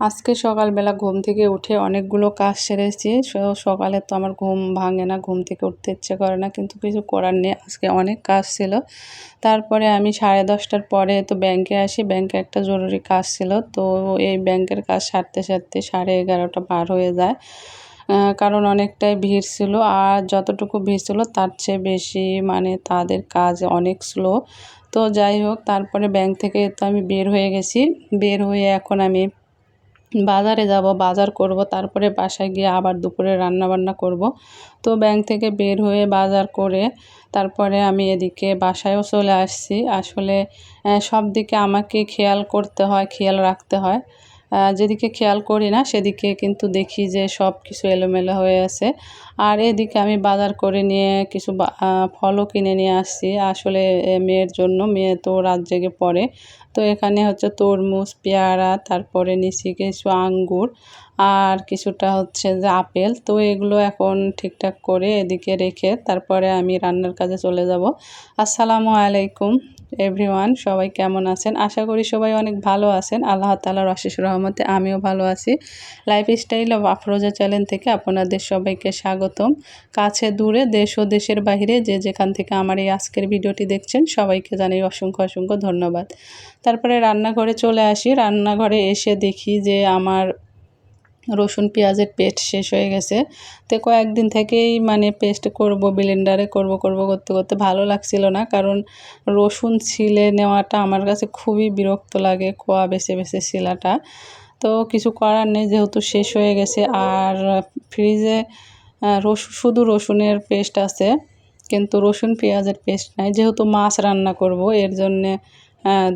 আজকে সকালবেলা ঘুম থেকে উঠে অনেকগুলো কাজ সেরেছি। সকালে তো আমার ঘুম ভাঙে না, ঘুম থেকে উঠতে ইচ্ছে করে না, কিন্তু কিছু করার নেই। আজকে অনেক কাজ ছিল। তারপরে আমি সাড়ে দশটার পরে তো ব্যাংকে আসি। ব্যাংকে একটা জরুরি কাজ ছিল, তো এই ব্যাংকের কাজ সারতে সারতে সাড়ে এগারোটা পার হয়ে যায়। কারণ অনেকটাই ভিড় ছিল আর যতটুকু ভিড় ছিল তার চেয়ে বেশি মানে তাদের কাজ অনেক স্লো। তো যাই হোক, তারপরে ব্যাংক থেকে তো আমি বের হয়ে গেছি। বের হয়ে এখন আমি বাজারে যাব, বাজার করব, তারপরে বাসায় গিয়ে আবার দুপুরে রান্না বান্না করব। তো ব্যাংক থেকে বের হয়ে বাজার করে তারপরে আমি এদিকে বাসায়ও চলে আসছি। আসলে সব দিকে আমাকে খেয়াল করতে হয়, খেয়াল রাখতে হয়। যেদিকে খেয়াল করি না, সেদিকে কিন্তু দেখি যে সব কিছু এলোমেলো হয়ে আছে। আর এদিকে আমি বাজার করে নিয়ে কিছু ফলও কিনে নিয়ে আসছি। আসলে মেয়ের জন্য, মেয়ে তো রাত জেগে পড়ে। তো এখানে হচ্ছে তরমুজ, পেয়ারা, তারপরে নিচে কিছু আঙ্গুর। আর কিছুটা হচ্ছে যে আপেল। তো এগুলো এখন ঠিকঠাক করে এদিকে রেখে তারপরে আমি রান্নার কাজে চলে যাব। আসসালামু আলাইকুম, এভরিওয়ান, সবাই কেমন আছেন? আশা করি সবাই অনেক ভালো আছেন। আল্লাহ তালার আশিস রহমতে আমিও ভালো আছি। Life style of Afroza channel থেকে আপনাদের সবাইকে স্বাগতম। কাছে দূরে, দেশ ও দেশের বাহিরে যে যেখান থেকে আমার এই আজকের ভিডিওটি দেখছেন, সবাইকে জানাই অসংখ্য অসংখ্য ধন্যবাদ। তারপরে রান্নাঘরে চলে আসি। রান্নাঘরে এসে দেখি যে আমার রসুন পেঁয়াজের পেস্ট শেষ হয়ে গেছে। তো কয়েকদিন থেকেই মানে পেস্ট করব ব্লেন্ডারে করব করব, করতে করতে ভালো লাগছিল না। কারণ রসুন ছিলে নেওয়াটা আমার কাছে খুবই বিরক্ত লাগে কোয়া বেছে বেছে শিলাটা। তো কিছু করার নেই, যেহেতু শেষ হয়ে গেছে। আর ফ্রিজে রসুন শুধু রসুনের পেস্ট আছে, কিন্তু রসুন পেঁয়াজের পেস্ট নাই। যেহেতু মাছ রান্না করব, এর জন্যে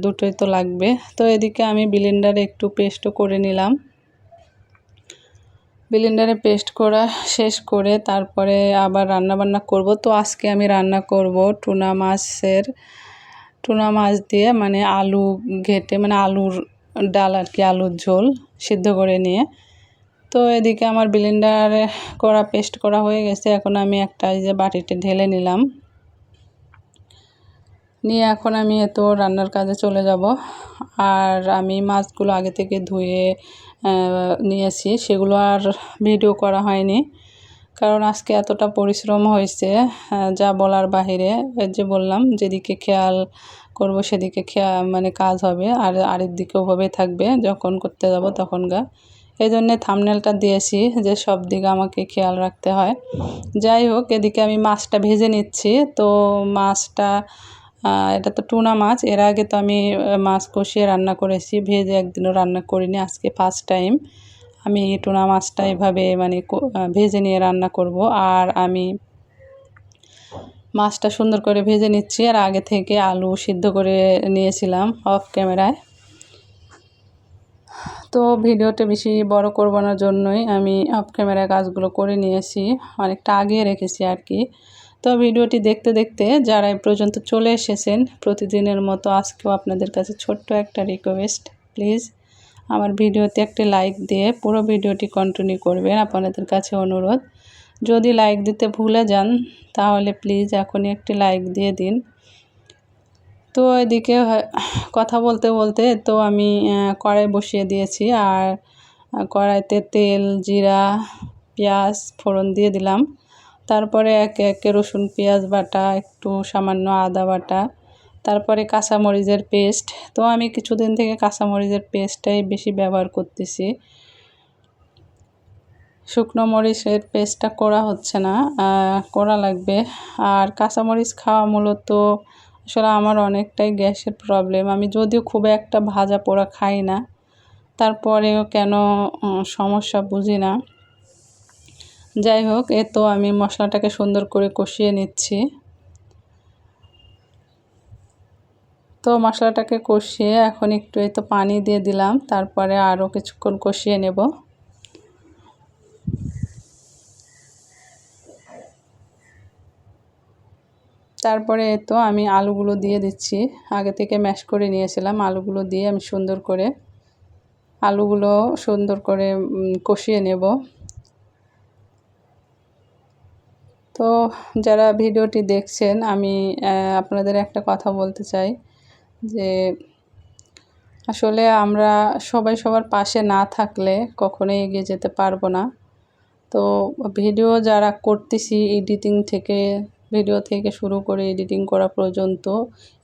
দুটোই তো লাগবে। তো এদিকে আমি ব্লেন্ডারে একটু পেস্টও করে নিলাম। ব্লেন্ডারে পেস্ট করা শেষ করে তারপরে আবার রান্না বান্না করব। তো আজকে আমি রান্না করব টুনা মাছের, টুনা মাছ দিয়ে মানে আলু ঘেটে মানে আলুর ডাল আর কি, আলুর ঝোল সিদ্ধ করে নিয়ে। তো এদিকে আমার ব্লেন্ডারে করা পেস্ট করা হয়ে গেছে। এখন আমি একটা এই যে বাটিতে ঢেলে নিলাম। নিয়ে এখন আমি এত রান্নার কাজে চলে যাব। আর আমি মাছগুলো আগে থেকে ধুয়ে নিয়েছি। সেগুলো আর ভিডিও করা হয়নি। কারণ আজকে এতটা পরিশ্রম হয়েছে যা বলার বাহিরে। যে বললাম, যেদিকে খেয়াল করব সেদিকে খেয়া মানে কাজ হবে। আর আরেক দিকে ওভাবে থাকবে। যখন করতে যাব তখন গা এই জন্যে থামনেলটা দিয়েছি যে সব দিকে আমাকে খেয়াল রাখতে হয়। যাই হোক, এদিকে আমি মাছটা ভেজে নিচ্ছি। তো মাছটা এটা তো টুনা মাছ। এর আগে তো আমি মাছ কষিয়ে রান্না করেছি। ভেজে একদিনও রান্না করিনি, আজকে ফার্স্ট টাইম আমি টুনা মাছটা এভাবে মানে ভেজে নিয়ে রান্না করব। আর আমি মাছটা সুন্দর করে ভেজে নিচ্ছি। আর আগে থেকে আলু সিদ্ধ করে নিয়েছিলাম অফ ক্যামেরায় তো ভিডিওটা বেশি বড় করবানোর জন্যই আমি অফ ক্যামেরায় কাজগুলো করে নিয়েছি। অনেকটা আগিয়ে রেখেছি আর কি। তো ভিডিওটি দেখতে দেখতে যারা এই পর্যন্ত চলে এসেছেন, প্রতিদিনের মতো আজকেও আপনাদের কাছে ছোট্ট একটা রিকোয়েস্ট প্লিজ আমার ভিডিওতে একটি লাইক দিয়ে পুরো ভিডিওটি কন্টিনিউ করবেন। আপনাদের কাছে অনুরোধ, যদি লাইক দিতে ভুলে যান, তাহলে প্লিজ এখনই একটি লাইক দিয়ে দিন। তো এদিকে কথা বলতে বলতে তো আমি কড়াই বসিয়ে দিয়েছি আর কড়াইতে তেল, জিরা, পেঁয়াজ, ফোড়ন দিয়ে দিলাম। তারপরে একে একে রসুন, পেঁয়াজ বাটা, একটু সামান্য আদা বাটা, তারপরে কাঁচামরিচের পেস্ট। তো আমি কিছুদিন থেকে কাঁচামরিচের পেস্টটাই বেশি ব্যবহার করতেছি। শুকনো মরিচের পেস্টটা করা হচ্ছে না করা লাগবে। আর কাঁচামরিচ খাওয়া মূলত আসলে আমার অনেকটাই গ্যাসের প্রবলেম। আমি যদিও খুব একটা ভাজা পোড়া খাই না, তারপরেও কেন সমস্যা বুঝি না। যাই হোক, এ তো আমি মশলাটাকে সুন্দর করে কষিয়ে নিচ্ছি। তো মশলাটাকে কষিয়ে এখন একটু এই তো পানি দিয়ে দিলাম, তারপরে আরও কিছুক্ষণ কষিয়ে নেব। তারপরে তো আমি আলুগুলো দিয়ে দিচ্ছি, আগে থেকে ম্যাশ করে নিয়েছিলাম, আলুগুলো দিয়ে আমি সুন্দর করে, আলুগুলো সুন্দর করে কষিয়ে নেব। তো যারা ভিডিওটি দেখছেন, আমি আপনাদের একটা কথা বলতে চাই যে আসলে আমরা সবাই সবার পাশে না থাকলে কখনোই এগিয়ে যেতে পারব না। তো ভিডিও যারা করতেছি এডিটিং থেকে, ভিডিও থেকে শুরু করে এডিটিং করা পর্যন্ত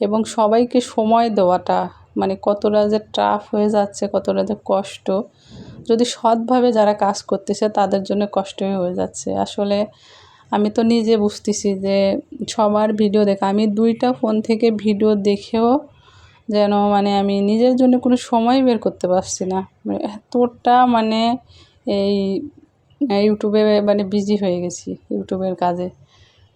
এবং সবাইকে সময় দেওয়াটা মানে কতটা যে টাফ হয়ে যাচ্ছে, কতটা যে কষ্ট, যদি সৎভাবে যারা কাজ করতেছে তাদের জন্য কষ্টই হয়ে যাচ্ছে। আসলে আমি তো নিজে বুঝতেছি যে সবার ভিডিও দেখা, আমি দুইটা ফোন থেকে ভিডিও দেখেও যেন মানে আমি নিজের জন্য কোনো সময় বের করতে পারছি না। মানে এতটা মানে এই ইউটিউবে মানে বিজি হয়ে গেছি ইউটিউবের কাজে।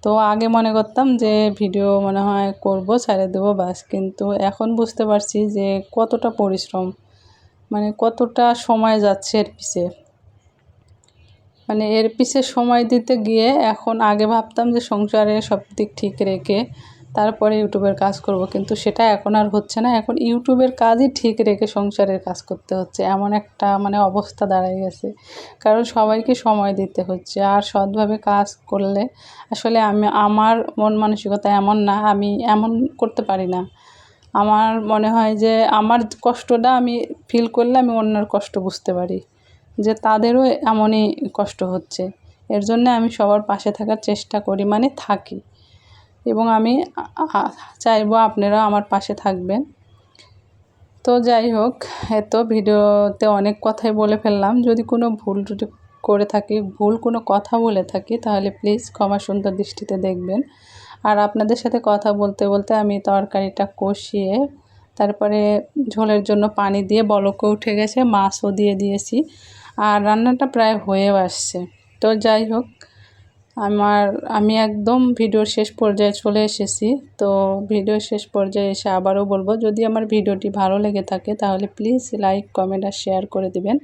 তো আগে মনে করতাম যে ভিডিও মনে হয় করব, ছেড়ে দেবো বাস কিন্তু এখন বুঝতে পারছি যে কতটা পরিশ্রম মানে কতটা সময় যাচ্ছে এর পিছে। মানে এর পিছে সময় দিতে গিয়ে এখন আগে ভাবতাম যে সংসারে সব দিক ঠিক রেখে তারপরে ইউটিউবের কাজ করব, কিন্তু সেটা এখন আর হচ্ছে না। এখন ইউটিউবের কাজই ঠিক রেখে সংসারের কাজ করতে হচ্ছে। এমন একটা মানে অবস্থা দাঁড়ায় গেছে। কারণ সবাইকে সময় দিতে হচ্ছে। আর সৎভাবে কাজ করলে আসলে আমি, আমার মন মানসিকতা এমন না, আমি এমন করতে পারি না। আমার মনে হয় যে আমার কষ্টটা আমি ফিল করলে আমি অন্যের কষ্ট বুঝতে পারি। যে তাদেরও এমনই কষ্ট হচ্ছে। এর জন্য আমি সবার পাশে থাকার চেষ্টা করি মানে থাকি। এবং আমি চাইব আপনারা আমার পাশে থাকবেন। তো যাই হোক, এত ভিডিওতে অনেক কথাই বলে ফেললাম। যদি কোনো ভুল ত্রুটি করে থাকি, ভুল কোনো কথা বলে থাকি, তাহলে প্লিজ ক্ষমা সুন্দর দৃষ্টিতে দেখবেন। আর আপনাদের সাথে কথা বলতে বলতে আমি তরকারিটা কষিয়ে, তারপরে ঝোলের জন্য পানি দিয়ে বলকে উঠে গেছে, মাছও দিয়ে দিয়েছি। আর রান্নাটা প্রায় হয়েও আসছে। তো যাই হোক, আমার, আমি একদম ভিডিওর শেষ পর্যায়ে চলে এসেছি। তো ভিডিওর শেষ পর্যায়ে এসে আবারও বলব, যদি আমার ভিডিওটি ভালো লেগে থাকে তাহলে প্লিজ লাইক, কমেন্ট আর শেয়ার করে দিবেন।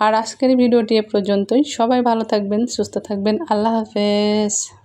আর আজকের ভিডিওটি এ পর্যন্তই। সবাই ভালো থাকবেন, সুস্থ থাকবেন। আল্লাহ হাফেজ।